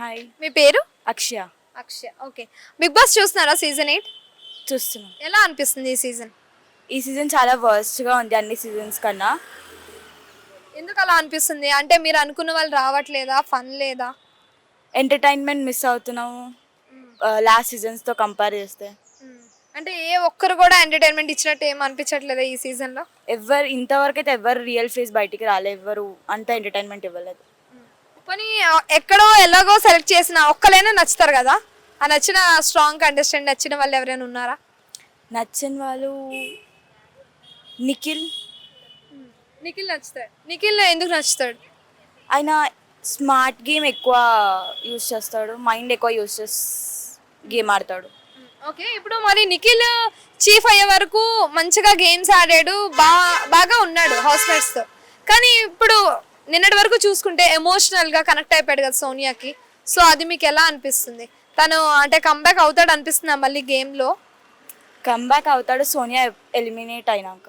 Hi మీ పేరు? Akshaya. Akshay. Okay. Bigg Boss చూస్తున్నారా సీజన్ ఎయిట్? చూస్తున్నాం. ఎలా అనిపిస్తుంది ఈ సీజన్? ఈ సీజన్ చాలా వర్స్ట్గా ఉంది అన్ని సీజన్స్ కన్నా. ఎందుకు అలా అనిపిస్తుంది? అంటే మీరు అనుకున్న వాళ్ళు రావట్లేదా? ఫన్ లేదా? ఎంటర్టైన్మెంట్ మిస్ అవుతున్నాము. లాస్ట్ సీజన్స్తో కంపేర్ చేస్తే. అంటే ఏ ఒక్కరు కూడా ఎంటర్టైన్మెంట్ ఇచ్చినట్టు ఏం అనిపించట్లేదా ఈ సీజన్లో ఎవరు ఇంతవరకు అయితే ఎవరు రియల్ ఫేస్ బయటికి రాలే. ఎవరు అంత ఎంటర్టైన్మెంట్ ఇవ్వలేదు. పోనీ ఎక్కడో ఎలాగో సెలెక్ట్ చేసిన ఒక్కలైనా నచ్చుతారు కదా? ఆ నచ్చిన స్ట్రాంగ్ కంటెస్టెంట్ నచ్చిన వాళ్ళు ఎవరైనా ఉన్నారా? నచ్చిన వాళ్ళు నిఖిల్. నిఖిల్ నచ్చుతాడు. నిఖిల్ ఎందుకు నచ్చుతాడు? ఆయన స్మార్ట్ గేమ్ ఎక్కువ యూస్ చేస్తాడు. మైండ్ ఎక్కువ యూస్ చేసి గేమ్ ఆడతాడు. ఓకే ఇప్పుడు మరి నిఖిల్ చీఫ్ అయ్యే వరకు మంచిగా గేమ్స్ ఆడాడు బా బాగా ఉన్నాడు హౌస్ మేట్స్తో కానీ ఇప్పుడు నిన్నటి వరకు చూసుకుంటే ఎమోషనల్గా కనెక్ట్ అయిపోయాడు కదా సోనియాకి. సో అది మీకు ఎలా అనిపిస్తుంది? తను అంటే కంబ్యాక్ అవుతాడు అనిపిస్తుందా మళ్ళీ గేమ్లో కంబ్యాక్ అవుతాడు సోనియా ఎలిమినేట్ అయినాక.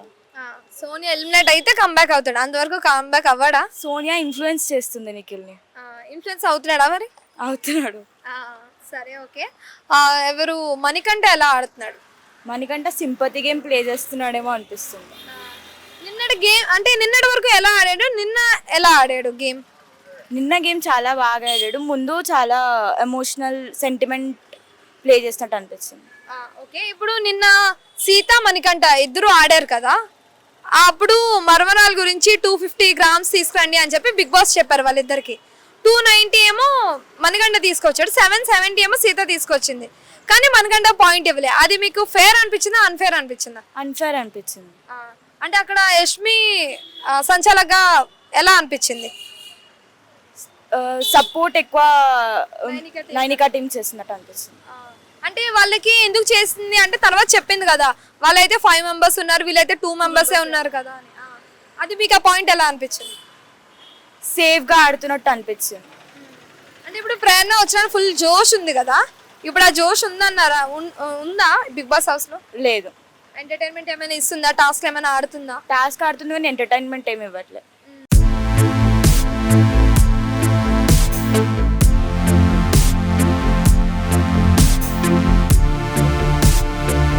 సోనియా ఎలిమినేట్ అయితే కంబ్యాక్ అవుతాడు. అంతవరకు కంబ్యాక్ అవ్వడా? సోనియా ఇన్ఫ్లుయెన్స్ చేస్తుంది నిఖిల్ని. ఇన్ఫ్లుయెన్స్ అవుతున్నాడా మరి? అవుతున్నాడు. సరే ఓకే. ఎవరు? మణికంఠ ఎలా ఆడుతున్నాడు? మనకంటే సింపతి గేమ్ ప్లే చేస్తున్నాడేమో అనిపిస్తుంది. నిన్నటి గేమ్ అంటే నిన్నటి వరకు ఎలా ఆడాడు? నిన్న ఎలా ఆడాడు గేమ్? నిన్న గేమ్ చాలా బాగా ఆడాడు. ముందు చాలా ఎమోషనల్ సెంటిమెంట్ ప్లే చేసినట్టు అనిపిస్తుంది. ఓకే. ఇప్పుడు నిన్న సీత మణికంఠ ఇద్దరు ఆడారు కదా? అప్పుడు మరమరాల గురించి టూ ఫిఫ్టీ గ్రామ్స్ తీసుకురండి అని చెప్పి బిగ్ బాస్ చెప్పారు వాళ్ళిద్దరికి. టూ నైంటీ ఏమో మణికంఠ తీసుకొచ్చాడు. సెవెన్ సెవెంటీ ఏమో సీత తీసుకొచ్చింది. కానీ మణికంఠ పాయింట్ ఇవ్వలే. అది మీకు ఫేర్ అనిపించిందా అన్ఫేర్ అనిపించిందా? అన్ఫేర్ అనిపించింది. అంటే అక్కడ యష్మి సంచాలకగా ఎలా అనిపించింది? సపోర్ట్ ఎక్కువ నైనిక టీమ్ చేస్తున్నట్టు అనిపిస్తుంది. అంటే వాళ్ళకి ఎందుకు చేసింది? అంటే తర్వాత చెప్పింది కదా. వాళ్ళైతే ఫైవ్ మెంబర్స్ ఉన్నారు వీళ్ళైతే టూ మెంబర్సే ఉన్నారు కదా అని. ఆ. అది మీకు ఆ పాయింట్ ఎలా అనిపించింది? సేఫ్గా ఆడుతున్నట్టు అనిపించింది. అంటే ఇప్పుడు ప్రేరణ వచ్చిన ఫుల్ జోష్ ఉంది కదా. ఇప్పుడు ఆ జోష్ ఉందన్నారా? ఉన్- ఉందా బిగ్ బాస్ హౌస్లో లేదు. ఎంటర్టైన్మెంట్ ఏమైనా ఇస్తుందా? టాస్క్ ఏమైనా ఆడుతుందా? టాస్క్ ఆడుతుంది కానీ ఎంటర్టైన్మెంట్ ఏమి ఇవ్వట్లేదు